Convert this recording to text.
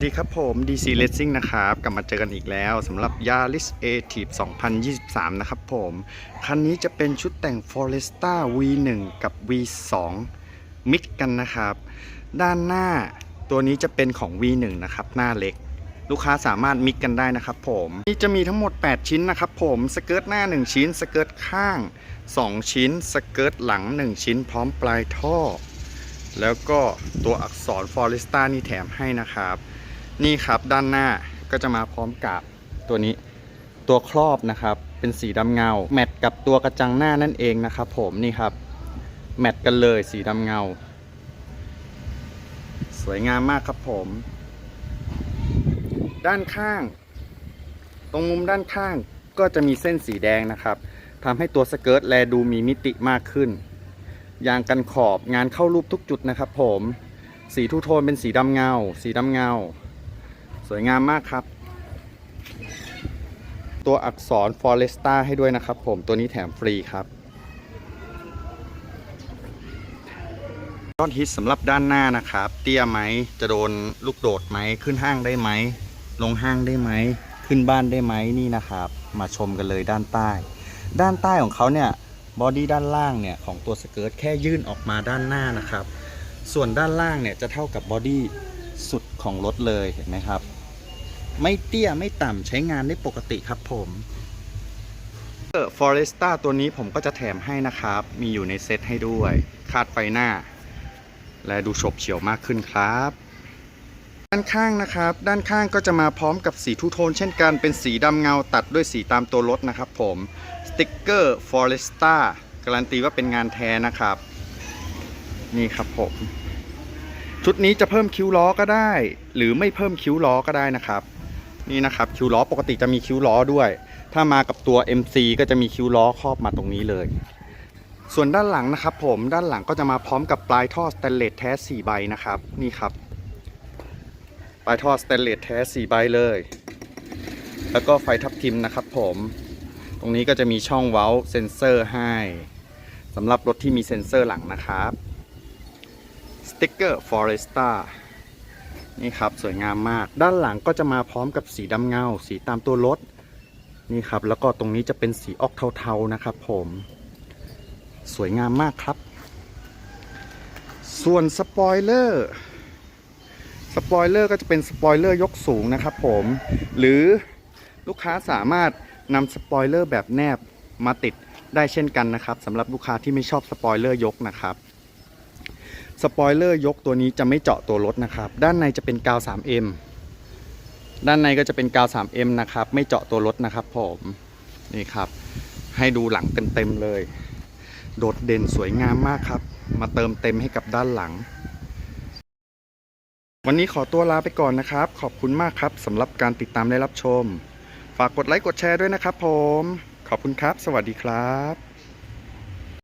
สวัสดีครับผม DC Racing นะครับ กลับมาเจอกันอีกแล้วสำหรับ Yaris a t i v 2023 นะครับผม คันนี้จะเป็นชุดแต่ง Foresta V1 กับ V2 มิกกันนะครับ ด้านหน้าตัวนี้จะเป็นของ V1 นะครับ หน้าเล็ก ลูกค้าสามารถมิกกันได้นะครับผมนี่จะมีทั้งหมด 8 ชิ้นนะครับผมสเกิร์ตหน้า 1 ชิ้น สเกิร์ตข้าง 2 ชิ้น สเกิร์ตหลัง 1 ชิ้น พร้อมปลายท่อ แล้วก็ตัวอักษร Foresta นี่แถมให้นะครับ นี่ครับด้านหน้าก็จะมาพร้อมกับตัวนี้ตัวครอบนะครับ เป็นสีดำเงา แมทกับตัวกระจังหน้านั่นเองนะครับผมนี่ครับ แมทกันเลยสีดำเงา สวยงามมากครับผม ด้านข้าง ตรงมุมด้านข้างก็จะมีเส้นสีแดงนะครับทำให้ตัวสเกิร์ตแลดูมีมิติมากขึ้นยางกันขอบงานเข้ารูปทุกจุดนะครับผม สีทูโทนเป็นสีดำเงา สีดำเงา สวยงามมากครับ ตัวอักษร Foresta ให้ด้วยนะครับผมตัวนี้แถมฟรีครับยอดฮิตสำหรับด้านหน้านะครับ เตี้ยไหมจะโดนลูกโดดไหมขึ้นห้างได้ไหม ลงห้างได้ไหม ขึ้นบ้านได้ไหมนี่นะครับ มาชมกันเลยด้านใต้ ด้านใต้ของเขาเนี่ยบอดี้ด้านล่างเนี่ยของตัวสเกิร์ตแค่ยื่นออกมาด้านหน้านะครับ ส่วนด้านล่างเนี่ยจะเท่ากับบอดี้สุดของรถเลยเห็นไหมครับ ไม่เตี้ยไม่ต่ำใช้งานได้ปกติครับผมเออ Foresta ตัวนี้ผมก็จะแถมให้นะครับ มีอยู่ในเซตให้ด้วย คาดไฟหน้า และดูฉบเฉียวมากขึ้นครับ ด้านข้างนะครับ ด้านข้างก็จะมาพร้อมกับสีทูโทนเช่นกัน เป็นสีดำเงาตัดด้วยสีตามตัวรถนะครับผม สติกเกอร์ Foresta การันตีว่าเป็นงานแท้นะครับ นี่ครับผม ชุดนี้จะเพิ่มคิ้วล้อก็ได้ หรือไม่เพิ่มคิ้วล้อก็ได้นะครับ นี่นะครับคิวล้อปกติจะมีคิวล้อด้วย ถ้ามากับตัว MC ก็จะมีคิวล้อครอบมาตรงนี้เลย ส่วนด้านหลังนะครับ ผมด้านหลังก็จะมาพร้อมกับปลายท่อสแตนเลสแท้4ใบนะครับนี่ครับ ปลายท่อสแตนเลสแท้4ใบเลย แล้วก็ไฟทับทิมนะครับ ผม ตรงนี้ก็จะมีช่องเว้าเซ็นเซอร์ให้สำหรับรถที่มีเซ็นเซอร์หลังนะครับสติ๊กเกอร์ Foresta นี่ครับสวยงามมาก ด้านหลังก็จะมาพร้อมกับสีดำเงา สีตามตัวรถนี่ครับ แล้วก็ตรงนี้จะเป็นสีออกเทาๆนะครับ ผม สวยงามมากครับ ส่วนสปอยเลอร์สปอยเลอร์ก็จะเป็นสปอยเลอร์ยกสูงนะครับ ผม หรือลูกค้าสามารถนำสปอยเลอร์แบบแนบมาติดได้เช่นกันนะครับสำหรับลูกค้าที่ไม่ชอบสปอยเลอร์ยกนะครับ สปอยเลอร์ยกตัวนี้จะไม่เจาะตัวรถนะครับ ด้านในจะเป็นกาว 3M ด้านในก็จะเป็นกาว 3M นะครับ ไม่เจาะตัวรถนะครับผมนี่ครับ ให้ดูหลังเต็มๆเลย โดดเด่นสวยงามมากครับ มาเติมเต็มให้กับด้านหลัง วันนี้ขอตัวลาไปก่อนนะครับ ขอบคุณมากครับสำหรับการติดตามและรับชม ฝากกดไลค์กดแชร์ด้วยนะครับผม ขอบคุณครับ สวัสดีครับ